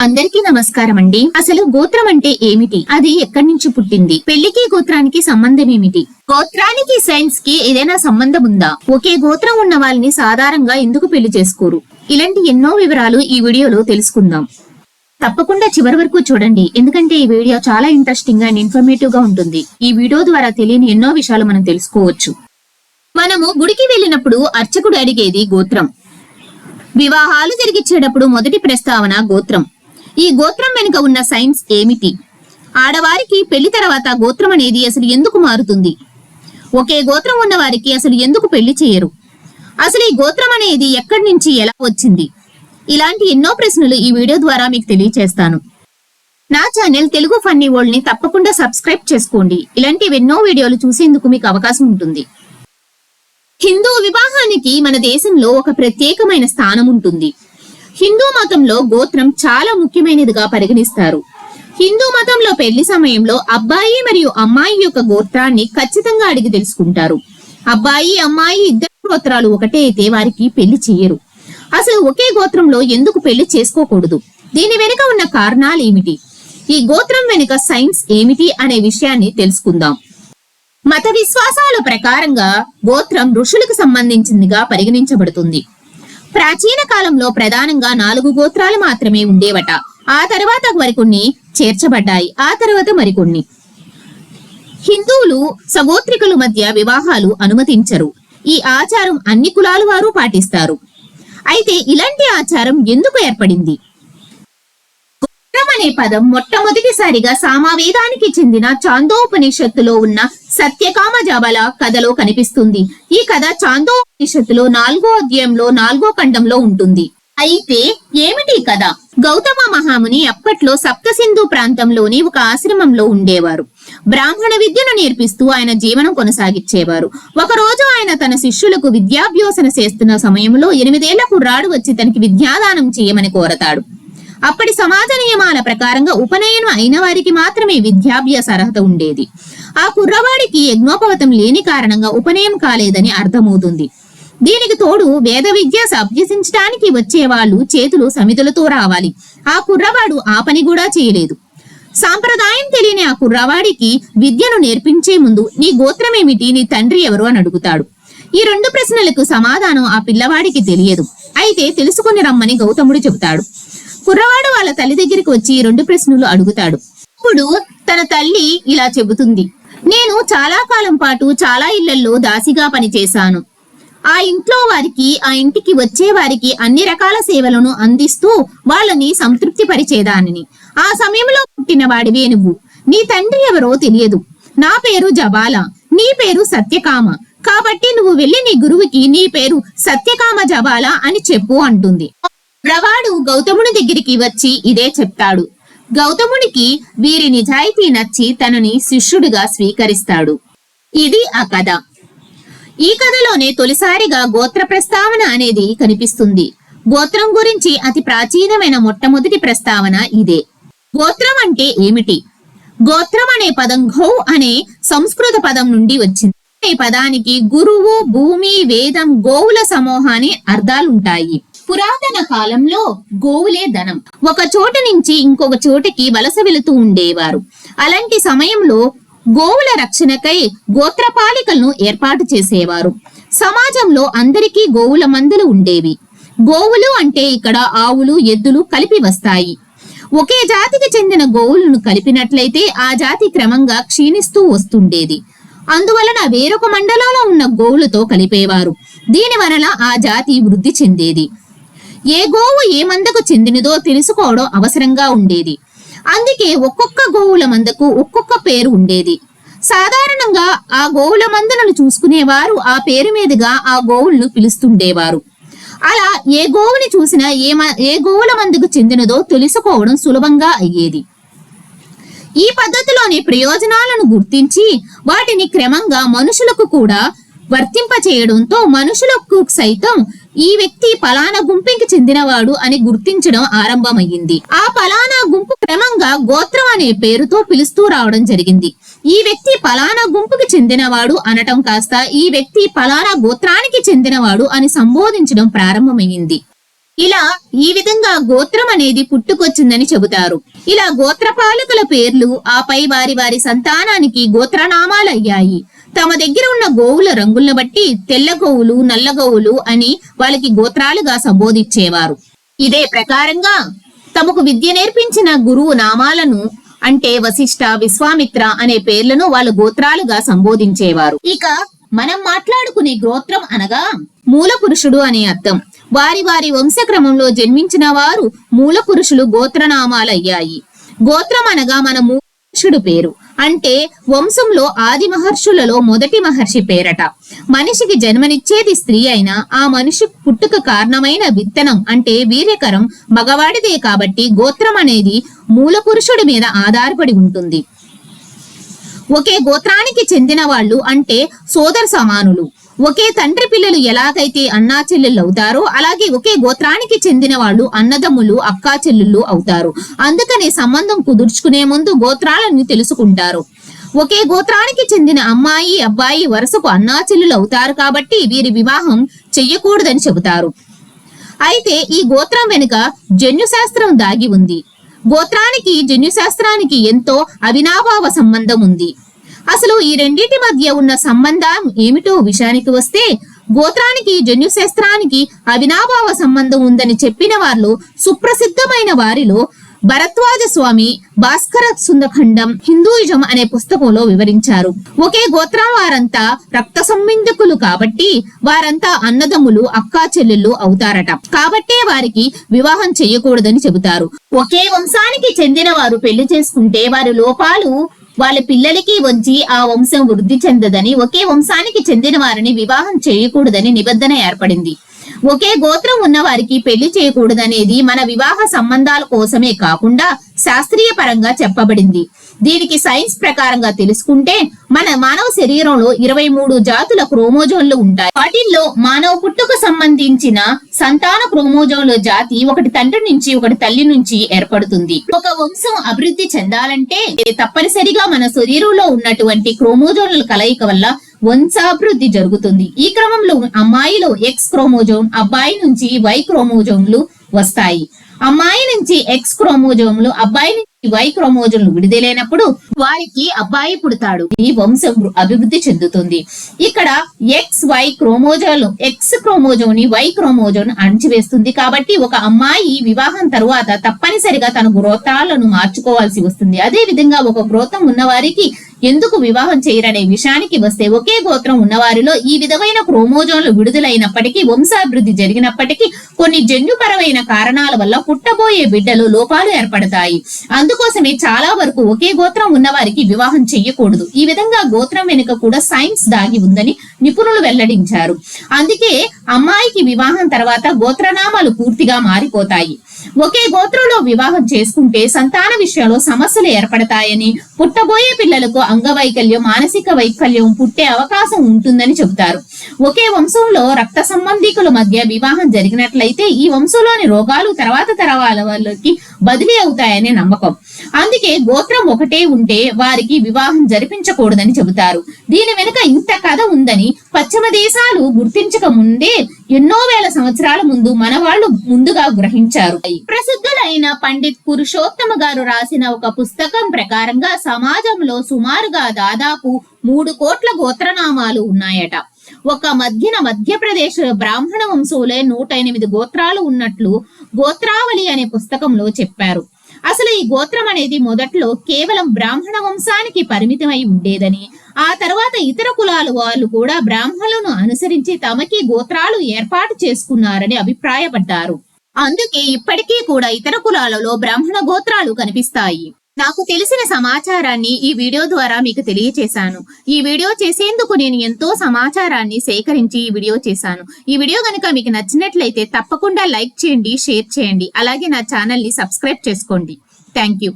అందరికీ నమస్కారం అండి అసలు గోత్రం అంటే ఏమిటి? అది ఎక్కడి నుంచి పుట్టింది? పెళ్ళికి గోత్రానికి సంబంధం ఏమిటి? గోత్రానికి సైన్స్కి ఏదైనా సంబంధం ఉందా? ఒకే గోత్రం ఉన్న వాళ్ళని సాధారణంగా ఎందుకు పెళ్ళి చేసుకోరు? ఇలాంటి ఎన్నో వివరాలు ఈ వీడియోలో తెలుసుకుందాం. తప్పకుండా చివరి వరకు చూడండి. ఎందుకంటే ఈ వీడియో చాలా ఇంట్రెస్టింగ్ అండ్ ఇన్ఫర్మేటివ్గా ఉంటుంది. ఈ వీడియో ద్వారా తెలియని ఎన్నో విషయాలు మనం తెలుసుకోవచ్చు. మనము గుడికి వెళ్ళినప్పుడు అర్చకుడు అడిగేది గోత్రం. వివాహాలు జరిగిచ్చేటప్పుడు మొదటి ప్రస్తావన గోత్రం. ఈ గోత్రం వెనుక ఉన్న సైన్స్ ఏమిటి? ఆడవారికి పెళ్ళి తర్వాత గోత్రం అనేది అసలు ఎందుకు మారుతుంది? ఒకే గోత్రం ఉన్న వారికి అసలు ఎందుకు పెళ్ళి చేయరు? అసలు ఈ గోత్రం అనేది ఎక్కడి నుంచి ఎలా వచ్చింది? ఇలాంటి ఎన్నో ప్రశ్నలు ఈ వీడియో ద్వారా మీకు తెలియచేస్తాను. నా ఛానల్ తెలుగు ఫన్నీ వరల్డ్ని తప్పకుండా సబ్స్క్రైబ్ చేసుకోండి. ఇలాంటి ఎన్నో వీడియోలు చూసేందుకు మీకు అవకాశం ఉంటుంది. హిందూ వివాహానికి మన దేశంలో ఒక ప్రత్యేకమైన స్థానం ఉంటుంది. హిందూ మతంలో గోత్రం చాలా ముఖ్యమైనదిగా పరిగణిస్తారు. హిందూ మతంలో పెళ్ళి సమయంలో అబ్బాయి మరియు అమ్మాయి యొక్క గోత్రాన్ని ఖచ్చితంగా అడిగి తెలుసుకుంటారు. అబ్బాయి అమ్మాయి ఇద్దరు గోత్రాలు ఒకటే అయితే వారికి పెళ్ళి చెయ్యరు. అసలు ఒకే గోత్రంలో ఎందుకు పెళ్ళి చేసుకోకూడదు? దీని వెనుక ఉన్న కారణాలు ఏమిటి? ఈ గోత్రం వెనుక సైన్స్ ఏమిటి అనే విషయాన్ని తెలుసుకుందాం. మత విశ్వాసాల ప్రకారంగా గోత్రం ఋషులకు సంబంధించిందిగా పరిగణించబడుతుంది. ప్రాచీన కాలంలో ప్రధానంగా నాలుగు గోత్రాలు మాత్రమే ఉండేవట. ఆ తర్వాత మరికొన్ని చేర్చబడ్డాయి. ఆ తర్వాత మరికొన్ని. హిందువులు సగోత్రికుల మధ్య వివాహాలు అనుమతించరు. ఈ ఆచారం అన్ని కులాల వారు పాటిస్తారు. అయితే ఇలాంటి ఆచారం ఎందుకు ఏర్పడింది? గోత్రం అనే పదం మొట్టమొదటిసారిగా సామవేదానికి చెందిన చాందోపనిషత్తులో ఉన్న సత్యకామ జబల కథలో కనిపిస్తుంది. ఈ కథ చాందోపనిషత్తులో నాలుగో అధ్యాయంలో నాలుగో ఖండంలో ఉంటుంది. అయితే ఏమిటి కథ? గౌతమ మహాముని అప్పట్లో సప్తసింధు ప్రాంతంలోని ఒక ఆశ్రమంలో ఉండేవారు. బ్రాహ్మణ విద్యను నేర్పిస్తూ ఆయన జీవనం కొనసాగించేవారు. ఒకరోజు ఆయన తన శిష్యులకు విద్యాభ్యాసన చేస్తున్న సమయంలో ఎనిమిదేళ్ళ కుర్రాడు వచ్చి తనకి విద్యాదానం చేయమని కోరతాడు. అప్పటి సమాజ నియమాల ప్రకారంగా ఉపనయనం అయిన వారికి మాత్రమే విద్యాభ్యాస అర్హత ఉండేది. ఆ కుర్రవాడికి యజ్ఞోపవతం లేని కారణంగా ఉపనయం కాలేదని అర్థమవుతుంది. దీనికి తోడు వేద విద్య అభ్యసించడానికి వచ్చేవాళ్ళు చేతులు సమితులతో రావాలి. ఆ కుర్రవాడు ఆ పని కూడా చేయలేదు. సాంప్రదాయం తెలియని ఆ కుర్రవాడికి విద్యను నేర్పించే ముందు నీ గోత్రమేమిటి? నీ తండ్రి ఎవరు? అని అడుగుతాడు. ఈ రెండు ప్రశ్నలకు సమాధానం ఆ పిల్లవాడికి తెలియదు. అయితే తెలుసుకుని రమ్మని గౌతముడు చెబుతాడు. కుర్రవాడు వాళ్ళ తల్లి దగ్గరికి వచ్చి రెండు ప్రశ్నలు అడుగుతాడు. ఇప్పుడు తన తల్లి ఇలా చెబుతుంది. నేను చాలా కాలం పాటు చాలా ఇళ్ళలో దాసిగా పనిచేశాను. ఆ ఇంట్లో వారికి ఆ ఇంటికి వచ్చే వారికి అన్ని రకాల సేవలను అందిస్తూ వాళ్ళని సంతృప్తి పరిచేదానిని ఆ సమయంలో పుట్టిన వాడివే నువ్వు. నీ తండ్రి ఎవరో తెలియదు. నా పేరు జబాల నీ పేరు సత్యకామ. కాబట్టి నువ్వు వెళ్ళి నీ గురువుకి నీ పేరు సత్యకామ జబాల అని చెప్పు అంటుంది. ప్రవాడు గౌతముని దగ్గరికి వచ్చి ఇదే చెప్తాడు. గౌతమునికి వీరి నిజాయితీ నచ్చి తనని శిష్యుడిగా స్వీకరిస్తాడు. ఇది ఆ కథ. ఈ కథలోనే తొలిసారిగా గోత్ర ప్రస్తావన అనేది కనిపిస్తుంది. గోత్రం గురించి అతి ప్రాచీనమైన మొట్టమొదటి ప్రస్తావన ఇదే. గోత్రం అంటే ఏమిటి? గోత్రం అనే పదం ఘౌ అనే సంస్కృత పదం నుండి వచ్చింది. ఈ పదానికి గురువు భూమి వేదం గోవుల సమూహాన్ని అర్థాలుంటాయి. పురాతన కాలంలో గోవులే ధనం. ఒక చోట నుంచి ఇంకొక చోటకి వలస వెళుతూ ఉండేవారు. అలాంటి సమయంలో గోవుల రక్షణకై గోత్రపాలికలను ఏర్పాటు చేసేవారు. సమాజంలో అందరికీ గోవుల మందులు ఉండేవి. గోవులు అంటే ఇక్కడ ఆవులు ఎద్దులు కలిపి వస్తాయి. ఒకే జాతికి చెందిన గోవులను కలిపినట్లయితే ఆ జాతి క్రమంగా క్షీణిస్తూ వస్తుండేది. అందువలన వేరొక మండలంలో ఉన్న గోవులతో కలిపేవారు. దీని వలన ఆ జాతి వృద్ధి చెందేది. ఏ గోవు ఏ మందకు చెందినదో తెలుసుకోవడం అవసరంగా ఉండేది. అందుకే ఒక్కొక్క గోవుల మందకు ఒక్కొక్క పేరు ఉండేది. సాధారణంగా ఆ గోవుల మందలను చూసుకునేవారు ఆ పేరు మీదుగా ఆ గోవులను పిలుస్తుండేవారు. అలా ఏ గోవుని చూసినా ఏ మ- ఏ గోవుల మందుకు చెందినదో తెలుసుకోవడం సులభంగా అయ్యేది. ఈ పద్ధతిలోని ప్రయోజనాలను గుర్తించి వాటిని క్రమంగా మనుషులకు కూడా వర్తింపచేయడంతో మనుషులకు సైతం ఈ వ్యక్తి పలానా గుంపుకి చెందినవాడు అని గుర్తించడం ఆరంభమయ్యింది. ఆ పలానా గుంపు క్రమంగా గోత్రం అనే పేరుతో పిలుస్తూ రావడం జరిగింది. ఈ వ్యక్తి పలానా గుంపుకి చెందినవాడు అనటం కాస్త ఈ వ్యక్తి పలానా గోత్రానికి చెందినవాడు అని సంబోధించడం ప్రారంభమైంది ఇలా ఈ విధంగా గోత్రం అనేది పుట్టుకొచ్చిందని చెబుతారు. ఇలా గోత్రపాలకుల పేర్లు ఆపై వారి వారి సంతానానికి గోత్రనామాలయ్యాయి. తమ దగ్గర ఉన్న గోవుల రంగులను బట్టి తెల్ల గోవులు నల్ల గోవులు అని వాళ్ళకి గోత్రాలుగా సంబోధించేవారు. ఇదే ప్రకారంగా తమకు విద్య నేర్పించిన గురువు నామాలను అంటే వశిష్ఠ విశ్వామిత్ర అనే పేర్లను వాళ్ళ గోత్రాలుగా సంబోధించేవారు. ఇక మనం మాట్లాడుకునే గోత్రం అనగా మూల పురుషుడు అనే అర్థం. వారి వారి వంశక్రమంలో జన్మించిన వారు మూల పురుషులు గోత్రనామాలయ్యాయి. గోత్రం అనగా మనము మహర్షుడు పేరు. అంటే వంశంలో ఆది మహర్షులలో మొదటి మహర్షి పేరట. మనిషికి జన్మనిచ్చేది స్త్రీ అయినా ఆ మనిషి పుట్టుక కారణమైన విత్తనం అంటే వీర్యకరం మగవాడిదే కాబట్టి గోత్రం అనేది మూల పురుషుడి మీద ఆధారపడి ఉంటుంది. ఒకే గోత్రానికి చెందిన వాళ్ళు అంటే సోదర సమానులు. ఒకే తండ్రి పిల్లలు ఎలాగైతే అన్నా చెల్లెళ్ళు అవుతారో అలాగే ఒకే గోత్రానికి చెందిన వాళ్ళు అన్నదమ్ములు అక్కా చెల్లెళ్ళు అవుతారు. అందుకనే సంబంధం కుదుర్చుకునే ముందు గోత్రాలను తెలుసుకుంటారు. ఒకే గోత్రానికి చెందిన అమ్మాయి అబ్బాయి వరుసకు అన్నా చెల్లెలు అవుతారు కాబట్టి వీరి వివాహం చెయ్యకూడదని చెబుతారు. అయితే ఈ గోత్రం వెనుక జన్యుశాస్త్రం దాగి ఉంది. గోత్రానికి జన్యుశాస్త్రానికి ఎంతో అవినాభావ సంబంధం ఉంది. అసలు ఈ రెండింటి మధ్య ఉన్న సంబంధం ఏమిటో విషయానికి వస్తే గోత్రానికి జన్యుశాస్త్రానికి అవినాభావ సంబంధం ఉందని చెప్పిన వాళ్ళు సుప్రసిద్ధమైన వారిలో భరద్వాజ స్వామి భాస్కర సుందఖండం హిందూయిజం అనే పుస్తకంలో వివరించారు. ఒకే గోత్రం వారంతా రక్త సంబంధకులు కాబట్టి వారంతా అన్నదమ్ములు అక్కా చెల్లెళ్ళు అవుతారట. కాబట్టే వారికి వివాహం చేయకూడదని చెబుతారు. ఒకే వంశానికి చెందిన వారు పెళ్ళి చేసుకుంటే వారి లోపాలు వాళ్ళ పిల్లలకి వచ్చి ఆ వంశం వృద్ధి చెందదని ఒకే వంశానికి చెందిన వారిని వివాహం చేయకూడదని నిబంధన ఏర్పడింది. ఒకే గోత్రం ఉన్న వారికి పెళ్ళి చేయకూడదనేది మన వివాహ సంబంధాల కోసమే కాకుండా శాస్త్రీయ పరంగా చెప్పబడింది. దీనికి సైన్స్ ప్రకారంగా తెలుసుకుంటే మన మానవ శరీరంలో ఇరవై మూడు జాతుల క్రోమోజోన్లు ఉంటాయి. వాటిల్లో మానవ పుట్టుకు సంబంధించిన సంతాన క్రోమోజోన్ల జాతి ఒకటి తండ్రి నుంచి ఒకటి తల్లి నుంచి ఏర్పడుతుంది. ఒక వంశం అభివృద్ధి చెందాలంటే తప్పనిసరిగా మన శరీరంలో ఉన్నటువంటి క్రోమోజోన్ల కలయిక వల్ల వంశాభివృద్ధి జరుగుతుంది. ఈ క్రమంలో అమ్మాయిలో ఎక్స్ క్రోమోజోమ్ అబ్బాయి నుంచి వై క్రోమోజోమ్లు వస్తాయి. అమ్మాయి నుంచి ఎక్స్ క్రోమోజోమ్లు అబ్బాయి నుంచి వై క్రోమోజోన్లు విడుదలైనప్పుడు వారికి అబ్బాయి పుడతాడు. ఈ వంశం అభివృద్ధి చెందుతుంది. ఇక్కడ ఎక్స్ వై క్రోమోజోలు ఎక్స్ క్రోమోజోన్ని వై క్రోమోజోన్ అణచివేస్తుంది కాబట్టి ఒక అమ్మాయి వివాహం తరువాత తప్పనిసరిగా తన గ్రోతాలను మార్చుకోవాల్సి వస్తుంది. అదే విధంగా ఒక గ్రోతం ఉన్నవారికి ఎందుకు వివాహం చేయరనే విషయానికి వస్తే ఒకే గోత్రం ఉన్నవారిలో ఈ విధమైన క్రోమోజోన్లు విడుదలైనప్పటికీ వంశాభివృద్ధి జరిగినప్పటికీ కొన్ని జన్యుపరమైన కారణాల వల్ల పుట్టబోయే బిడ్డలు లోపాలు ఏర్పడతాయి. అందుకోసమే చాలా వరకు ఒకే గోత్రం ఉన్నవారికి వివాహం చెయ్యకూడదు. ఈ విధంగా గోత్రం వెనుక కూడా సైన్స్ దాగి ఉందని నిపుణులు వెల్లడించారు. అందుకే అమ్మాయికి వివాహం తర్వాత గోత్రనామాలు పూర్తిగా మారిపోతాయి. ఒకే గోత్రంలో వివాహం చేసుకుంటే సంతాన విషయంలో సమస్యలు ఏర్పడతాయని పుట్టబోయే పిల్లలకు అంగవైకల్యం మానసిక వైకల్యం పుట్టే అవకాశం ఉంటుందని చెబుతారు. ఒకే వంశంలో రక్త సంబంధికుల మధ్య వివాహం జరిగినట్లయితే ఈ వంశంలోని రోగాలు తర్వాత తరాల వాళ్ళకి బదిలీ అవుతాయనే నమ్మకం. అందుకే గోత్రం ఒకటే ఉంటే వారికి వివాహం జరిపించకూడదని చెబుతారు. దీని వెనుక ఇంత కథ ఉందని పశ్చిమ దేశాలు గుర్తించక ముందే ఎన్నో వేల సంవత్సరాల ముందు మన వాళ్ళు ముందుగా గ్రహించారు. ప్రసిద్ధులైన పండిత్ పురుషోత్తమ గారు రాసిన ఒక పుస్తకం ప్రకారంగా సమాజంలో సుమారుగా దాదాపు మూడు కోట్ల గోత్రనామాలు ఉన్నాయట. ఒక మధ్యన మధ్యప్రదేశ్ బ్రాహ్మణ వంశంలో నూట ఎనిమిది గోత్రాలు ఉన్నట్లు గోత్రావళి అనే పుస్తకంలో చెప్పారు. అసలు ఈ గోత్రం అనేది మొదట్లో కేవలం బ్రాహ్మణ వంశానికి పరిమితమై ఉండేదని ఆ తర్వాత ఇతర కులాల వాళ్ళు కూడా బ్రాహ్మణులను అనుసరించి తమకి గోత్రాలు ఏర్పాటు చేసుకున్నారని అభిప్రాయపడ్డారు. అందుకే ఇప్పటికీ కూడా ఇతర కులాలలో బ్రాహ్మణ గోత్రాలు కనిపిస్తాయి. నాకు తెలిసిన సమాచారాన్ని ఈ వీడియో ద్వారా మీకు తెలియచేశాను. ఈ వీడియో చేసేందుకు నేను ఎంతో సమాచారాన్ని సేకరించి ఈ వీడియో చేశాను. ఈ వీడియో కనుక మీకు నచ్చినట్లయితే తప్పకుండా లైక్ చేయండి షేర్ చేయండి. అలాగే నా ఛానల్ని సబ్స్క్రైబ్ చేసుకోండి. Thank you.